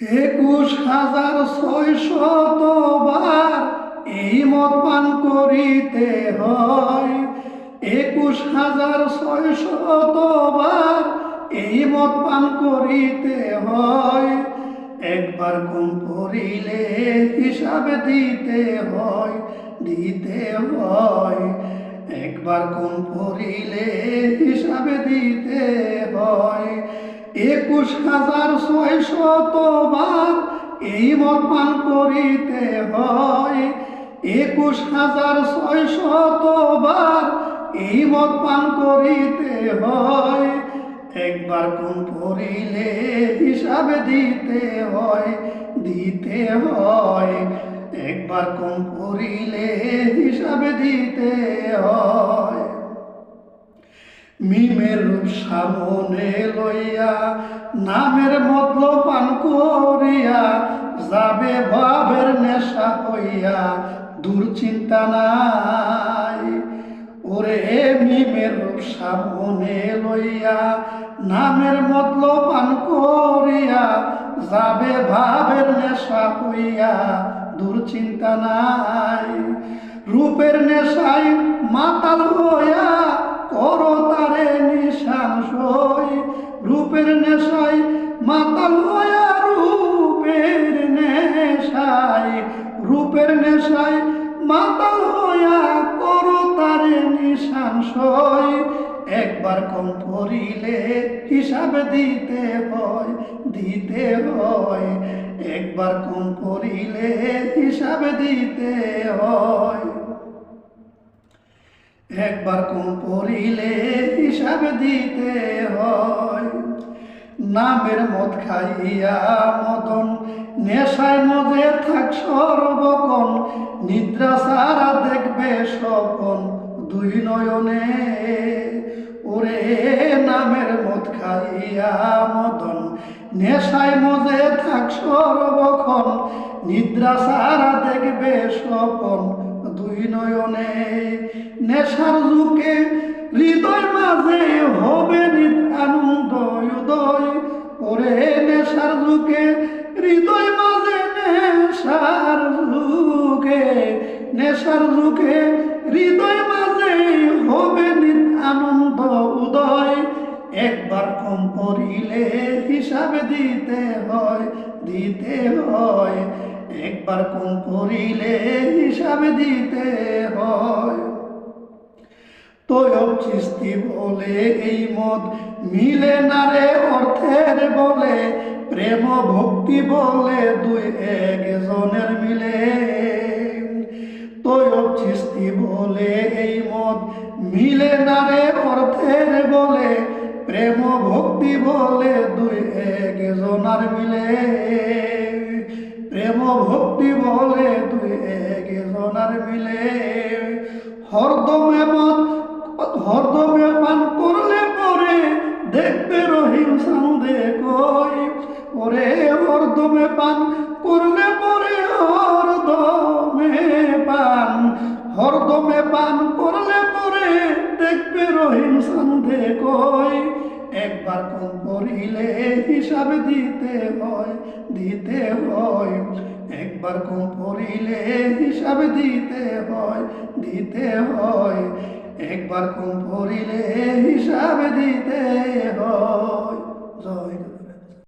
একুশ হাজার ছয়শতবার এই মদ পান করিতে হয়। একুশ হাজার ছয়শতবার এই মদ পান করিতে হয়। একবার কম পড়িলে হিসাব দিতে হয় দিতে হয়। একবার কম পড়িলে হিসাব দিতে হয়। একুশ হাজার ছয়শতবার এই মত পান করিতে হয়। একুশ হাজার ছয়শতবার এই মত পান করিতে হয়। একবার কম পড়িলে হিসাব দিতে হয় দিতে হয়। একবার কোন পড়িলে হিসাব দিতে হয়। মিমের রূপ সামনে লইয়া, নামের মতল পান করিয়া, যাবে ভাবের নেশা হইয়া দুর্চিন্তা নাই। ওরে মিমের রূপ সামনে লইয়া, নামের মতল পান করিয়া, যাবে ভাবের নেশা হইয়া দুর্চিন্তা নাই। রূপের নেশায় মাতাল হইয়া রূপের নেশায় রূপের নেশায় মাতাল হইয়া করো তারে সই একবার কম পড়িলে হিসাব দিতে হয় দিতে হয়। একবার কম পড়িলে হিসাব দিতে হয়। একবার কম পড়িলে হিসাব দিতে হয়। নামের মদ খাইয়া মদন। নেশায় মজে থাক সর্বক্ষণ নিদ্রা সারা দেখবে স্বপন দুই নয়নে। ওরে নামের মদ খাইয়া মদন, নেশায় মজে থাক সর্বক্ষণ, নিদ্রা সারা দেখবে স্বপন দুই নয়নে। নেশার যুগে হৃদয় মাঝে হবে নিত আনন্দ উদয় ওরে নেশার যুগে হৃদয় মাঝে নেশার যুগে নেশার যুগে হৃদয় মাঝে হবে আনন্দ উদয়। একবার কম পড়িলে হিসাব দিতে হয় দিতে হয়। একবার কম পড়িলে হিসাব দিতে হয়। তৈব চিস্তি বলে এই মদ মিলে না রে অর্থের বলে, প্রেম ভক্তি বলে দুই একজনের মিলে। তৈব চিস্তি বলে এই মদ মিলে না রে অর্থের বলে, প্রেম ভক্তি বলে দুই একজনার মিলে। প্রেম ভক্তি বলে দুই একজনার মিলে। হরদমে মন হরদমে পান করলে পরে দেখবে রহিম সান্দে কই। ওরে হরদমে পান করলে পরে হরদমে পান। হরদমে পান করলে পরে দেখবে রহিম সান্দে কই। একবার কম করিলে হিসাব দিতে হয় দিতে হয়। একবার কম পড়িলে হিসাব দিতে হয় দিতে হয়। একবার কম পড়িলে হিসাবে দিতে হয়। জয়